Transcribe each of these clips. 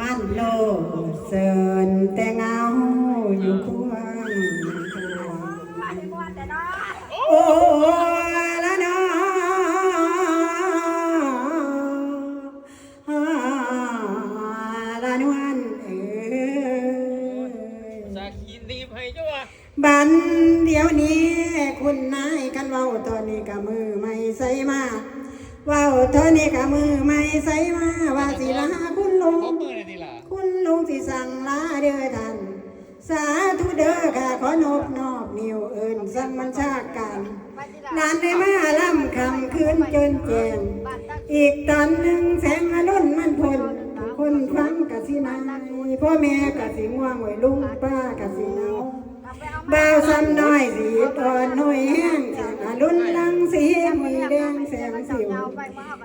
มันโลดเสินแต่เงาอยู่ควงโอ้ละนาะละนวลเอ้ยสักยินดีให้จ้วบันเดี๋ยวนี้คุณนายกันเว้าตอนนี้กับมือไม่ใส่มาเว้าตอนนี้กับมือไม่ใส่มาว่าสิลาค ลุงพบมือเลยดีล่ะคุณลุงสิสั่งลาเด้อท่าน สาธุเด้อค่ะขอนบนอบนิ้วเอิญสั่งมันชากันนานได้มาล่ำคำคืนจนแจงอีกตอนหนึ่งแสงอรุณมันพลคนฟังกะสินายพ่อแม่กะสิง่วงไว้ลุงป้ากะสิเนาบ่าวซ้ำน้อยสีตอนน้อยแห้งจากอรุณลังสี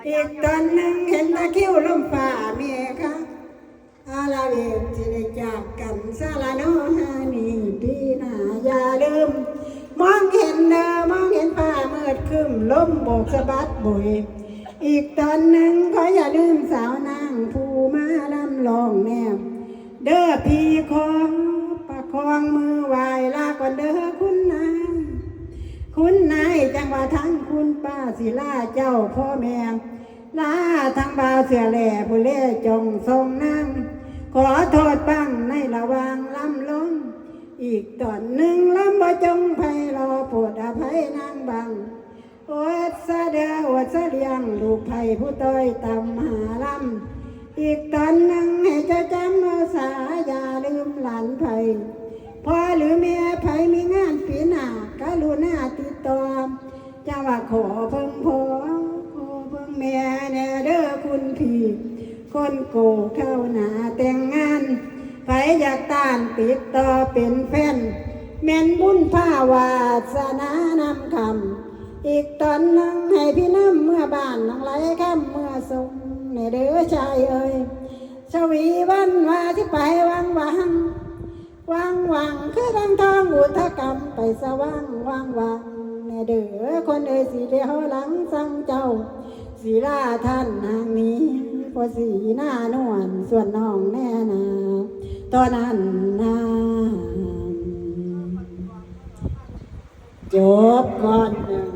อีกตอนหนึ่งเห็นตะคิ้วลมฟ้าเมียค่ะอาลาเวกที่ได้จากกันสาลาโนฮานีปีหน้าอย่าลืม มองเห็นเดอมองเห็นฟ้าเมืดครึ้มลมโบกสะบัดบุยอีกตอนหนึ่งขออย่าลืมสาวนางผู้มาลำลองแนมเด้อพี่ของประคองมือไหวลาก่อนเด้อคุณนายคุณนาย จังว่าทั้งคุณป้าศิลาเจ้าพ่อแม่ลาทั้งบ่าวเสือแหล่ผู้เล่จงทรงนั่งขอโทษบ้างในระหวางลำลงอีกตอนหนึ่งลำบ่จงไพรอโปรดอภัยนางบังโอดสะเดอโอดสะเลียงลูกไผ่ผู้ต้อยตำหาลำอีกตอนหนึ่งให้เจ้าจำเอาสาอย่าลืมหลานไผ่พ่อหรือแม่ไผ่มีงานปีหน้ากรุณาติดต่อ จะว่าขอเพิ่งพ่อขอเพิ่งแม่แน่เด้อคุณพี่คนโกเข้าหนาแต่งงานไผอยากต้านติดต่อเป็นแฟนแม่นบุญผ้าวาสนานำคำอีกตอนหนึงให้พี่น้ำเมื่อบ้านน้องไหลข้ามเมื่อทรงในเด้อชายเอ้ยชวีวันว่าที่ไปวังวังวังวังคือดังทองอุทกรรมไปสว่างวังวัง เด้อคนเอ๋ยสีเดียวหลังสั่งเจ้าสีลาท่านทางนี้พอสีหน้านวลส่วนน้องแน่นาตอนนั้นนาจบก่อนหนึ่ง